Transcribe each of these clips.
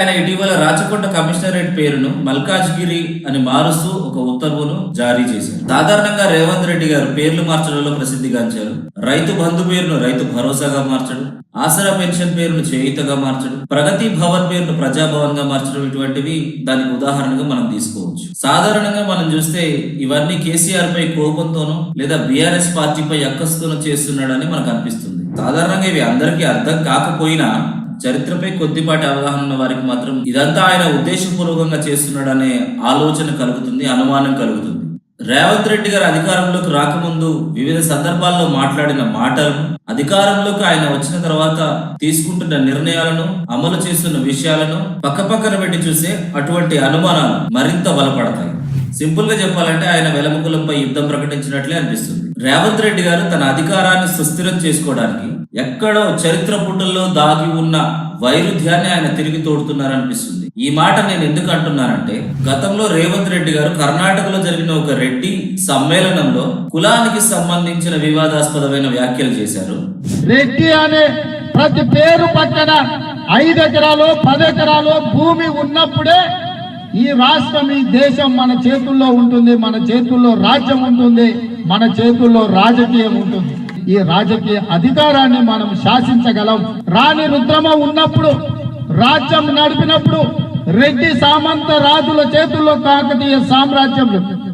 ఆయన ఇటీవల రాచకొండ కమిషనరేట్ పేరును మల్కాజ్గిరి అని మారుస్తూ ఒక ఉత్తర్వును జారీ చేశారు. సాధారణంగా రేవంత్ రెడ్డి గారు పేర్లు మార్చడంలో ప్రసిద్ధిగాంచారు. రైతు బంధు పేరును రైతు భరోసాగా మార్చడం ఆసరా పెన్షన్ పేరును చేయితగా మార్చడం ప్రగతి భవన్ పేరును ప్రజాభవన్గా మార్చడం ఇటువంటివి దానికి ఉదాహరణగా మనం తీసుకోవచ్చు. సాధారణంగా మనం చూస్తే ఇవన్నీ కేసీఆర్ పై కోపంతోనూ లేదా బీఆర్ఎస్ పార్టీపై అక్కస్తోనో చేస్తున్నాడని మనకు అనిపిస్తుంది. సాధారణంగా ఇవి అందరికీ అర్థం కాకపోయినా చరిత్రపై కొద్దిపాటి అవగాహన ఉన్న వారికి మాత్రం ఇదంతా ఆయన ఉద్దేశపూర్వకంగా చేస్తున్నాడనే ఆలోచన కలుగుతుంది అనుమానం కలుగుతుంది. రేవంత్ రెడ్డి గారు అధికారంలోకి రాకముందు వివిధ సందర్భాల్లో మాట్లాడిన మాటలను అధికారంలోకి ఆయన వచ్చిన తర్వాత తీసుకుంటున్న నిర్ణయాలను అమలు చేస్తున్న విషయాలను పక్కపక్కన పెట్టి చూసే అటువంటి అనుమానాలు మరింత బలపడతాయి సింపుల్గా చెప్పాలంటే ఆయన వెలముకులంపై యుద్ధం ప్రకటించినట్లే అనిపిస్తుంది. రేవంత్ రెడ్డి గారు తన అధికారాన్ని సుస్థిరం చేసుకోవడానికి ఎక్కడో చరిత్ర పుటల్లో దాగి ఉన్న వైరుధ్యాన్ని ఆయన తిరిగి తోడుతున్నారనిపిస్తుంది. ఈ మాట నేను ఎందుకు అంటున్నానంటే గతంలో రేవంత్ రెడ్డి గారు కర్ణాటకలో జరిగిన ఒక రెడ్డి సమ్మేళనంలో కులానికి సంబంధించిన వివాదాస్పదమైన వ్యాఖ్యలు చేశారు. రెడ్డి అనే ప్రతి పేరు పక్కన ఐదు ఎకరాలు పది ఎకరాలు భూమి ఉన్నప్పుడే ఈ రాష్ట్రం ఈ దేశం మన చేతుల్లో ఉంటుంది మన చేతుల్లో రాజ్యం ఉంటుంది మన చేతుల్లో రాజకీయం ఉంటుంది. ఈ రాజకీయ అధికారాన్ని మనం శాసించగలం. రాణి రుద్రమ ఉన్నప్పుడు రాజ్యం నడిపినప్పుడు రెడ్డి సామంత రాజుల చేతుల్లో కాకతీయ సామ్రాజ్యం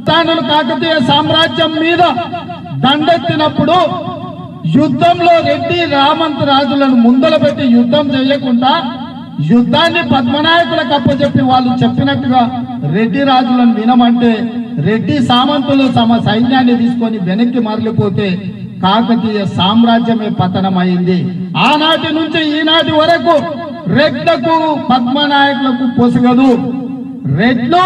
తాను కాకతీయ సామ్రాజ్యం మీద దండెత్తినప్పుడు యుద్ధంలో రెడ్డి రామంత రాజులను ముందల పెట్టి యుద్ధం చేయకుండా యుద్ధాన్ని పద్మనాయకులకు అప్పచెప్పి వాళ్ళు చెప్పినట్టుగా రెడ్డి రాజులను వినమంటే రెడ్డి సామంతులు తమ సైన్యాన్ని తీసుకొని వెనక్కి మరలిపోతే కాకతీయ సామ్రాజ్యమే పతనమైంది. ఆనాటి నుంచి ఈనాటి వరకు రెడ్లకు పద్మనాయకులకు పొసగదు. రెడ్లు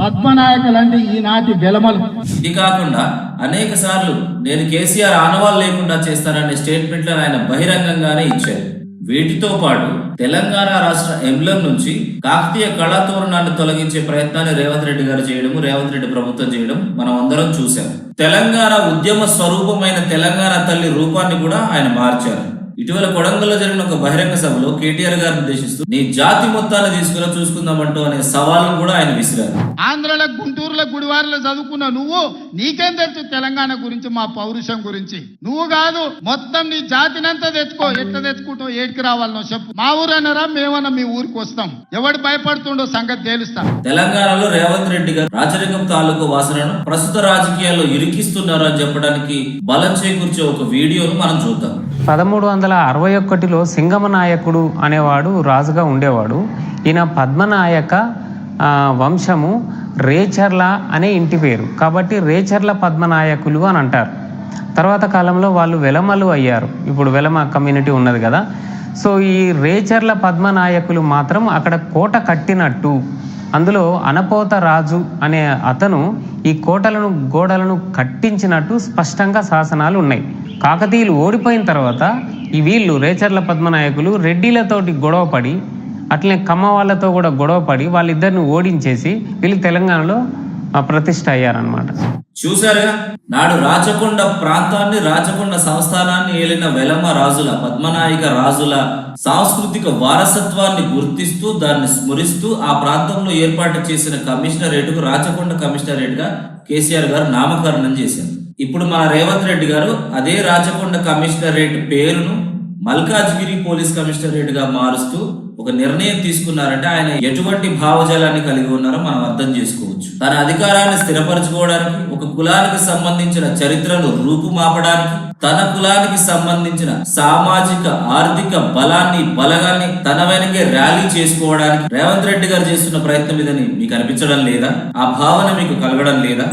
పద్మనాయకులు అంటే ఈనాటి వెలమలు. ఇది కాకుండా అనేక సార్లు నేను కేసీఆర్ ఆనవాళ్ళు లేకుండా చేస్తాననే స్టేట్మెంట్లను ఆయన బహిరంగంగానే ఇచ్చారు. వీటితో పాటు తెలంగాణ రాష్ట్ర ఎంబ్లం నుంచి కాకతీయ కళాతోరణాన్ని తొలగించే ప్రయత్నాన్ని రేవంత్ రెడ్డి గారు చేయడము రేవంత్ రెడ్డి ప్రభుత్వం చేయడం మనం అందరం చూశాం. తెలంగాణ ఉద్యమ స్వరూపమైన తెలంగాణ తల్లి రూపాన్ని కూడా ఆయన మార్చారు. ఇటీవల కొడంగల్లో జరిగిన ఒక బహిరంగ సభలో కేటీఆర్ గారిని ఉద్దేశిస్తూ నీ జాతి మొత్తాన్ని తీసుకుని చూసుకుందామంటూ అనే సవాల్ను కూడా ఆయన విసిరారు. ఆంధ్రలో గుంటూరులో గుడివారిలో చదువుకున్న నువ్వు నీకేం తెలుసు తెలంగాణ గురించి మా పౌరుషం గురించి? నువ్వు కాదు మొత్తం నీ జాతినంతా తెచ్చుకో. ఎట్లా తెచ్చుకుంటావు ఏడికి రావాలనో చెప్పు. మా ఊరన్నారా మేమన్నా మీ ఊరికి వస్తాం. ఎవడు భయపడుతుండో సంగతి తేలుస్తా. తెలంగాణలో రేవంత్ రెడ్డి గారు రాచరికం తాలూకు వాసనను ప్రస్తుత రాజకీయాల్లో ఇరికిస్తున్నారు అని చెప్పడానికి బలం చేకూర్చే ఒక వీడియోను మనం చూద్దాం. పదమూడు వందల అరవై ఒకటిలో సింగమనాయకుడు అనేవాడు రాజుగా ఉండేవాడు. ఈయన పద్మనాయక వంశము రేచర్ల అనే ఇంటి పేరు. కాబట్టి రేచర్ల పద్మనాయకులు అని అంటారు. తర్వాత కాలంలో వాళ్ళు వెలమలు అయ్యారు. ఇప్పుడు వెలమ కమ్యూనిటీ ఉన్నది కదా. సో ఈ రేచర్ల పద్మనాయకులు మాత్రం అక్కడ కోట కట్టినట్టు. అందులో అనపోత రాజు అనే అతను ఈ కోటలను గోడలను కట్టించినట్టు స్పష్టంగా శాసనాలు ఉన్నాయి. కాకతీయులు ఓడిపోయిన తర్వాత ఈ వీళ్ళు రేచర్ల పద్మనాయకులు రెడ్డిలతోటి గొడవపడి అట్లనే కమ్మ వాళ్ళతో కూడా గొడవపడి వాళ్ళిద్దరిని ఓడించేసి వీళ్ళు తెలంగాణలో ఆ, అయ్యారనమాట చూసారుగా నాడు రాచకొండ ప్రాంతాన్ని రాచకొండ సంస్థానాన్ని ఏలిన వెలమ రాజుల పద్మనాయక రాజుల సాంస్కృతిక వారసత్వాన్ని గుర్తిస్తూ దాన్ని స్మరిస్తూ ఆ ప్రాంతంలో ఏర్పాటు చేసిన కమిషనరేటుకు రాచకొండ కమిషనరేట్గా కేసీఆర్ గారు నామకరణం చేశారు. ఇప్పుడు మన రేవంత్ రెడ్డి గారు అదే రాచకొండ కమిషనరేట్ పేరును మల్కాజ్గిరి పోలీస్ కమిషనరేట్గా మారుస్తూ ఒక నిర్ణయం తీసుకున్నారంటే ఆయన ఎటువంటి భావజాలాన్ని కలిగి ఉన్నారో మనం అర్థం చేసుకోవచ్చు. తన అధికారాన్ని స్థిరపరచుకోవడానికి ఒక కులానికి సంబంధించిన చరిత్రను రూపుమాపడానికి తన కులానికి సంబంధించిన సామాజిక ఆర్థిక బలాన్ని బలగాన్ని తన వెనకే ర్యాలీ చేసుకోవడానికి రేవంత్ రెడ్డి గారు చేస్తున్న ప్రయత్నం ఇదని మీకు అనిపించడం లేదా? ఆ భావన మీకు కలగడం లేదా?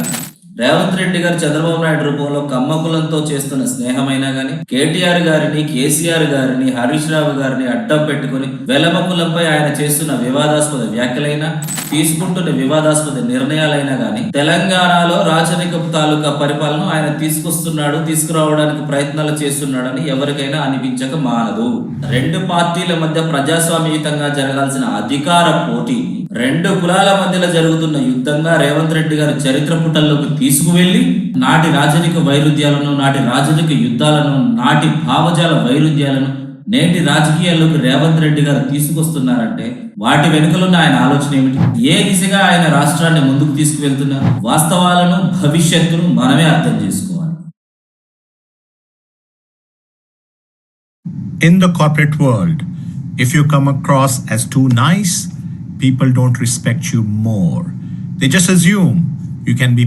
రేవంత్ రెడ్డి గారు చంద్రబాబు నాయుడు రూపంలో కమ్మకులంతో చేస్తున్న స్నేహమైనా గాని కేటీఆర్ గారిని కేసీఆర్ గారిని హరీష్ రావు గారిని అడ్డం పెట్టుకుని వెలమకులంపై ఆయన చేస్తున్న వివాదాస్పద వ్యాఖ్యలైనా తీసుకుంటున్న వివాదాస్పద నిర్ణయాలైనా గాని తెలంగాణలో రాచరిక తాలూకా పరిపాలన ఆయన తీసుకొస్తున్నాడు తీసుకురావడానికి ప్రయత్నాలు చేస్తున్నాడని ఎవరికైనా అనిపించక మానదు. రెండు పార్టీల మధ్య ప్రజాస్వామ్యయుతంగా జరగాల్సిన అధికార పోటీ రెండు కులాల మధ్యలో జరుగుతున్న యుద్ధంగా రేవంత్ రెడ్డి గారు చరిత్ర పుటల్లోకి తీసుకువెళ్ళి నాటి రాజరిక వైరుధ్యాలను నాటి రాజరిక యుద్ధాలను నాటి భావజాల వైరుధ్యాలను నేటి రాజకీయాల్లోకి రేవంత్ రెడ్డి గారు తీసుకొస్తున్నారంటే వాటి వెనుకలున్న ఆయన ఆలోచన ఏమిటి? ఏ దిశగా ఆయన రాష్ట్రాన్ని ముందుకు తీసుకువెళ్తున్నారు వాస్తవాలను భవిష్యత్తును మనమే అర్థం చేసుకోవాలి. In the corporate world, if you come across as too nice, people don't respect you more. They just assume you can be